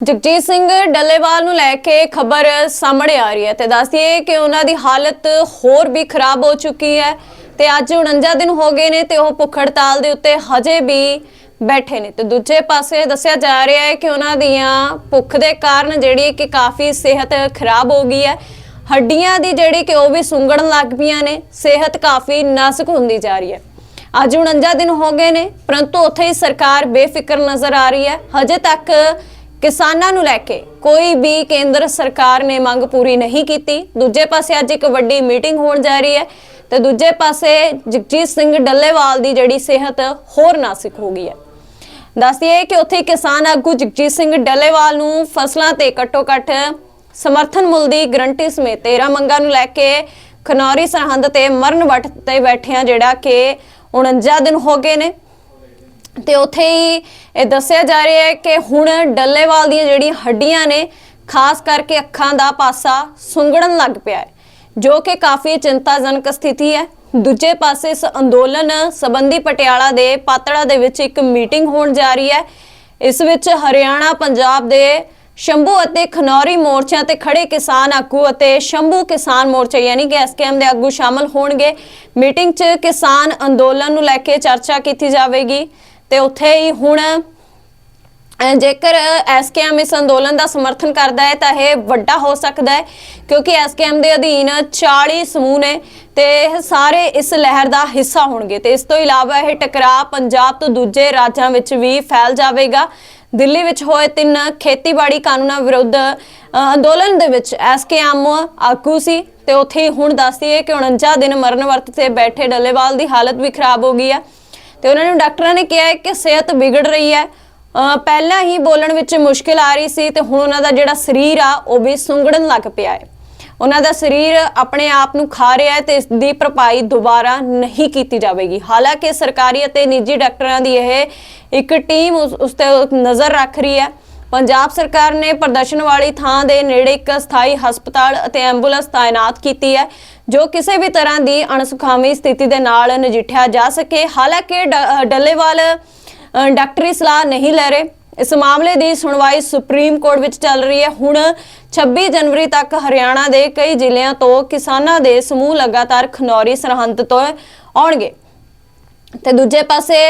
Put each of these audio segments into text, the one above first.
ਜਗਜੀਤ ਸਿੰਘ ਡੱਲੇਵਾਲ ਨੂੰ ਲੈ ਕੇ ਖਬਰ ਸਾਹਮਣੇ ਆ ਰਹੀ ਹੈ ਤੇ ਦੱਸਦੀਏ ਕਿ ਉਹਨਾਂ ਦੀ ਹਾਲਤ ਹੋਰ ਵੀ ਖਰਾਬ ਹੋ ਚੁੱਕੀ ਹੈ ਤੇ ਅੱਜ 49 ਦਿਨ ਹੋ ਗਏ ਨੇ ਤੇ ਉਹ ਭੁੱਖ ਹੜਤਾਲ ਦੇ ਉੱਤੇ ਹਜੇ ਵੀ ਬੈਠੇ ਨੇ। ਤੇ ਦੂਜੇ ਪਾਸੇ ਦੱਸਿਆ ਜਾ ਰਿਹਾ ਹੈ ਕਿ ਉਹਨਾਂ ਦੀਆਂ ਭੁੱਖ ਦੇ ਕਾਰਨ ਜਿਹੜੀ ਕਿ ਕਾਫੀ ਸਿਹਤ ਖਰਾਬ ਹੋ ਗਈ ਹੈ। ਹੱਡੀਆਂ ਦੀ ਜਿਹੜੀ ਕਿ ਉਹ ਵੀ ਸੁੰਗੜਨ ਲੱਗ ਪਈਆਂ ਨੇ, ਸਿਹਤ ਕਾਫੀ ਨਾਜ਼ੁਕ ਹੁੰਦੀ ਜਾ ਰਹੀ ਹੈ। ਅੱਜ 49 ਦਿਨ ਹੋ ਗਏ ਨੇ, ਪਰੰਤੂ ਉੱਥੇ ਹੀ ਸਰਕਾਰ ਬੇਫਿਕਰ ਨਜ਼ਰ ਆ ਰਹੀ ਹੈ। ਹਜੇ ਤੱਕ ਕਿਸਾਨਾਂ ਨੂੰ ਲੈ ਕੇ ਕੋਈ ਵੀ ਕੇਂਦਰ ਸਰਕਾਰ ਨੇ ਮੰਗ ਪੂਰੀ ਨਹੀਂ ਕੀਤੀ। ਦੂਜੇ ਪਾਸੇ ਅੱਜ ਇੱਕ ਵੱਡੀ ਮੀਟਿੰਗ ਹੋਣ ਜਾ ਰਹੀ ਹੈ ਤੇ ਦੂਜੇ ਪਾਸੇ ਜਗਜੀਤ ਸਿੰਘ ਡੱਲੇਵਾਲ ਦੀ ਜਿਹੜੀ ਸਿਹਤ ਹੋਰ ਨਾਸਿਕ ਹੋ ਗਈ ਹੈ। ਦੱਸਦੀਏ ਕਿ ਉੱਥੇ ਕਿਸਾਨ ਆਗੂ ਜਗਜੀਤ ਸਿੰਘ ਡੱਲੇਵਾਲ ਨੂੰ ਫਸਲਾਂ ਤੇ ਘੱਟੋ-ਘੱਟ ਸਮਰਥਨ ਮੁੱਲ ਦੀ ਗਰੰਟੀ ਸਮੇਤ 13 ਮੰਗਾਂ ਨੂੰ ਲੈ ਕੇ ਖਨੌਰੀ ਸਰਹੰਦ ਤੇ ਮਰਨ ਵੱਟ ਤੇ ਬੈਠਿਆਂ ਜਿਹੜਾ ਕਿ 49 ਦਿਨ ਹੋ ਗਏ ਨੇ। ਤੇ ਉੱਥੇ ਹੀ ਇਹ ਦੱਸਿਆ ਜਾ ਰਿਹਾ ਹੈ ਕਿ ਹੁਣ ਡੱਲੇਵਾਲ ਦੀਆਂ ਜਿਹੜੀਆਂ ਹੱਡੀਆਂ ਨੇ, ਖਾਸ ਕਰਕੇ ਅੱਖਾਂ ਦਾ ਪਾਸਾ ਸੁੰਗੜਨ ਲੱਗ ਪਿਆ ਹੈ, ਜੋ ਕਿ ਕਾਫੀ ਚਿੰਤਾਜਨਕ ਸਥਿਤੀ ਹੈ। ਦੂਜੇ ਪਾਸੇ ਇਸ ਅੰਦੋਲਨ ਸੰਬੰਧੀ ਪਟਿਆਲਾ ਦੇ ਪਾਤੜਾ ਦੇ ਵਿੱਚ ਇੱਕ ਮੀਟਿੰਗ ਹੋਣ ਜਾ ਰਹੀ ਹੈ। ਇਸ ਵਿੱਚ ਹਰਿਆਣਾ, ਪੰਜਾਬ ਦੇ ਸ਼ੰਭੂ ਅਤੇ ਖਨੌਰੀ ਮੋਰਚਿਆਂ ਤੇ ਖੜੇ ਕਿਸਾਨ ਆਗੂ ਅਤੇ ਸ਼ੰਭੂ ਕਿਸਾਨ ਮੋਰਚਾ ਯਾਨੀ ਕਿ ਐਸਕੇਐਮ ਦੇ ਆਗੂ ਸ਼ਾਮਲ ਹੋਣਗੇ। ਮੀਟਿੰਗ 'ਚ ਕਿਸਾਨ ਅੰਦੋਲਨ ਨੂੰ ਲੈ ਕੇ ਚਰਚਾ ਕੀਤੀ ਜਾਵੇਗੀ। ਤੇ ਉੱਥੇ ਹੀ ਹੁਣ ਜੇਕਰ ਐਸਕੇਐਮ ਇਸ ਅੰਦੋਲਨ ਦਾ ਸਮਰਥਨ ਕਰਦਾ ਹੈ, ਤਾਂ ਇਹ ਵੱਡਾ ਹੋ ਸਕਦਾ ਹੈ, ਕਿਉਂਕਿ ਐਸਕੇਐਮ ਦੇ ਅਧੀਨ 40 ਸਮੂਹ ਨੇ ਤੇ ਸਾਰੇ ਇਸ ਲਹਿਰ ਦਾ ਹਿੱਸਾ ਹੋਣਗੇ। ਤੇ ਇਸ ਤੋਂ ਇਲਾਵਾ ਇਹ ਟਕਰਾਅ ਪੰਜਾਬ ਤੋਂ ਦੂਜੇ ਰਾਜਾਂ ਵਿੱਚ ਵੀ ਫੈਲ ਜਾਵੇਗਾ। ਦਿੱਲੀ ਵਿੱਚ ਹੋਏ ਤਿੰਨ ਖੇਤੀਬਾੜੀ ਕਾਨੂੰਨਾਂ ਵਿਰੁੱਧ ਅੰਦੋਲਨ ਦੇ ਵਿੱਚ ਐਸਕੇਐਮ ਆਗੂ ਸੀ। ਤੇ ਉੱਥੇ ਹੀ ਹੁਣ ਦੱਸਦੀ ਹੈ ਕਿ 49 ਦਿਨ ਮਰਨ ਵਰਤ ਤੇ ਬੈਠੇ ਡੱਲੇਵਾਲ ਦੀ ਹਾਲਤ ਵੀ ਖਰਾਬ ਹੋ ਗਈ ਹੈ। ਤੇ ਉਹਨਾਂ ਨੂੰ ਡਾਕਟਰਾਂ ਨੇ ਕਿਹਾ ਹੈ ਕਿ ਸਿਹਤ ਵਿਗੜ ਰਹੀ ਹੈ। ਪਹਿਲਾਂ ਹੀ ਬੋਲਣ ਵਿੱਚ ਮੁਸ਼ਕਿਲ ਆ ਰਹੀ ਸੀ ਤੇ ਹੁਣ ਉਹਨਾਂ ਦਾ ਜਿਹੜਾ ਸਰੀਰ ਆ, ਉਹ ਵੀ ਸੁੰਗੜਨ ਲੱਗ ਪਿਆ ਹੈ। ਉਹਨਾਂ ਦਾ ਸਰੀਰ ਆਪਣੇ ਆਪ ਨੂੰ ਖਾ ਰਿਹਾ ਹੈ ਤੇ ਇਸ ਦੀ ਭਰਪਾਈ ਦੁਬਾਰਾ ਨਹੀਂ ਕੀਤੀ ਜਾਵੇਗੀ। ਹਾਲਾਂਕਿ ਸਰਕਾਰੀ ਅਤੇ ਨਿੱਜੀ ਡਾਕਟਰਾਂ ਦੀ ਇਹ ਇੱਕ ਟੀਮ ਉਸ ਤੇ ਨਜ਼ਰ ਰੱਖ ਰਹੀ ਹੈ। ਪੰਜਾਬ ਸਰਕਾਰ ਨੇ ਪ੍ਰਦਰਸ਼ਨ ਵਾਲੀ ਥਾਂ ਦੇ ਨੇੜੇ ਇੱਕ ਸਥਾਈ ਹਸਪਤਾਲ ਅਤੇ ਐਂਬੂਲੈਂਸ ਤਾਇਨਾਤ ਕੀਤੀ ਹੈ, ਜੋ ਕਿਸੇ ਵੀ ਤਰ੍ਹਾਂ ਦੀ ਅਣਸੁਖਾਵੀ ਸਥਿਤੀ ਦੇ ਨਾਲ ਨਜਿੱਠਿਆ ਜਾ ਸਕੇ। ਹਾਲਾਂਕਿ ਡੱਲੇਵਾਲ ਡਾਕਟਰੀ ਸਲਾਹ ਨਹੀਂ ਲੈ ਰਹੇ। ਇਸ ਮਾਮਲੇ ਦੀ ਸੁਣਵਾਈ ਸੁਪਰੀਮ ਕੋਰਟ ਵਿੱਚ ਚੱਲ ਰਹੀ ਹੈ। ਹੁਣ 26 ਜਨਵਰੀ ਤੱਕ ਹਰਿਆਣਾ ਦੇ ਕਈ ਜ਼ਿਲ੍ਹਿਆਂ ਤੋਂ ਕਿਸਾਨਾਂ ਦੇ ਸਮੂਹ ਲਗਾਤਾਰ ਖਨੌਰੀ ਸਰਹੰਦ ਤੋਂ ਆਉਣਗੇ। ਤੇ ਦੂਜੇ ਪਾਸੇ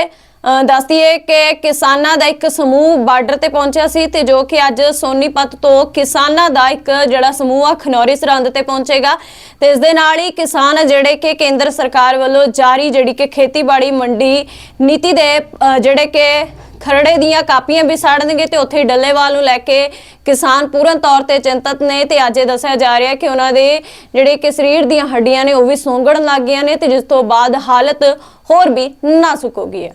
ਦੱਸਦੀ ਹੈ ਕਿ ਕਿਸਾਨਾਂ ਦਾ ਇੱਕ ਸਮੂਹ ਬਾਰਡਰ ਤੇ ਪਹੁੰਚਿਆ ਸੀ ਤੇ ਜੋ ਕਿ ਅੱਜ ਸੋਨੀਪਤ ਤੋਂ ਕਿਸਾਨਾਂ ਦਾ ਇੱਕ ਜਿਹੜਾ ਸਮੂਹ ਆ, ਖਨੌਰੀ ਸਰਹੰਦ ਤੇ ਪਹੁੰਚੇਗਾ। ਤੇ ਇਸ ਦੇ ਨਾਲ ਹੀ ਕਿਸਾਨ ਜਿਹੜੇ ਕਿ ਕੇਂਦਰ ਸਰਕਾਰ ਵੱਲੋਂ ਜਾਰੀ ਜਿਹੜੀ ਕਿ ਖੇਤੀਬਾੜੀ ਮੰਡੀ ਨੀਤੀ ਦੇ ਜਿਹੜੇ ਕਿ ਖਰੜੇ ਦੀਆਂ ਕਾਪੀਆਂ ਵੀ ਸਾੜਨਗੇ ਤੇ ਉੱਥੇ ਡੱਲੇਵਾਲ ਨੂੰ ਲੈ ਕੇ ਕਿਸਾਨ ਪੂਰਨ ਤੌਰ ਤੇ ਚਿੰਤਤ ਨੇ ਤੇ ਅੱਜ ਇਹ ਦੱਸਿਆ ਜਾ ਰਿਹਾ ਕਿ ਉਹਨਾਂ ਦੇ ਜਿਹੜੇ ਕਿ ਸਰੀਰ ਦੀਆਂ ਹੱਡੀਆਂ ਨੇ ਉਹ ਵੀ ਸੌਂਗਣ ਲੱਗ ਗਈਆਂ ਨੇ ਤੇ ਜਿਸ ਤੋਂ ਬਾਅਦ ਹਾਲਤ ਹੋਰ ਵੀ ਨਾਜ਼ੁਕ ਹੋ ਗਈ ਹੈ।